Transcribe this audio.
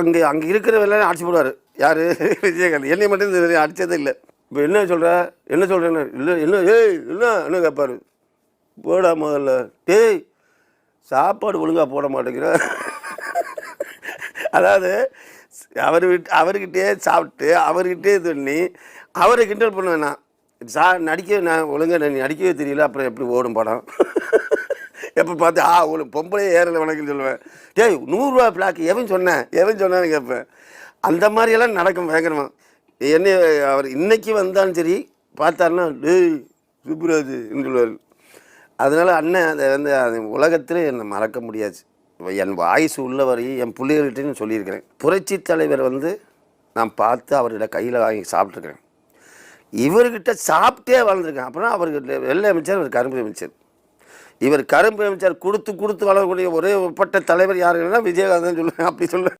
அங்கே அங்கே இருக்கிற எல்லாம் அடிச்சு போடுவார். யார்? விஜயகாந்த். என்னை மட்டும் இந்த வரையும் அடித்ததே இல்லை. இப்போ என்ன சொல்கிற என்ன சொல்கிறேன்னு இல்லை என்ன? ஏய் என்ன? என்ன கேட்பாரு போடா முதல்ல. டேய் சாப்பாடு ஒழுங்காக போட மாட்டேங்கிற. அதாவது அவர் விட்டு அவர்கிட்டயே சாப்பிட்டு அவர்கிட்டயே இது பண்ணி அவரை கிண்டல் பண்ணுவேன் நான் சா நடிக்க நான் ஒழுங்காக நீ நடிக்கவே தெரியல அப்புறம் எப்படி ஓடும் படம்? எப்போ பார்த்து ஆ ஒரு பொம்பளை ஏறலை வணக்கம் சொல்லுவேன். டேய் நூறுரூவா பிளாக்கு எவன் சொன்னேன் எவன் சொன்னான்னு கேட்பேன் அந்த மாதிரியெல்லாம் நடக்கும் பயங்கரமாக என்ன அவர் இன்னைக்கு வந்தாலும் சரி பார்த்தாருன்னா டேய் சுப்புராஜுன்னு சொல்லுவார். அதனால் அண்ணன் அதை வந்து அது உலகத்தில் என்னை மறக்க முடியாது. என் வாய்ஸ் உள்ள வரையும் என் பிள்ளைகள்கிட்டையும் சொல்லியிருக்கிறேன். புரட்சி தலைவர் வந்து நான் பார்த்து அவர்கிட்ட கையில் வாங்கி சாப்பிட்ருக்கிறேன் இவர்கிட்ட சாப்பிட்டே வளர்ந்துருக்கேன் அப்புறம் அவர்கிட்ட வெள்ளை அமைச்சர் அவர் கரும்பு அமைச்சர். இவர் கரும்பு அமைச்சர் கொடுத்து கொடுத்து வளரக்கூடிய ஒரே ஒப்பட்ட தலைவர் யாருன்னா விஜயகாந்தன் சொல்லுவேன். அப்படி சொல்லுவேன்.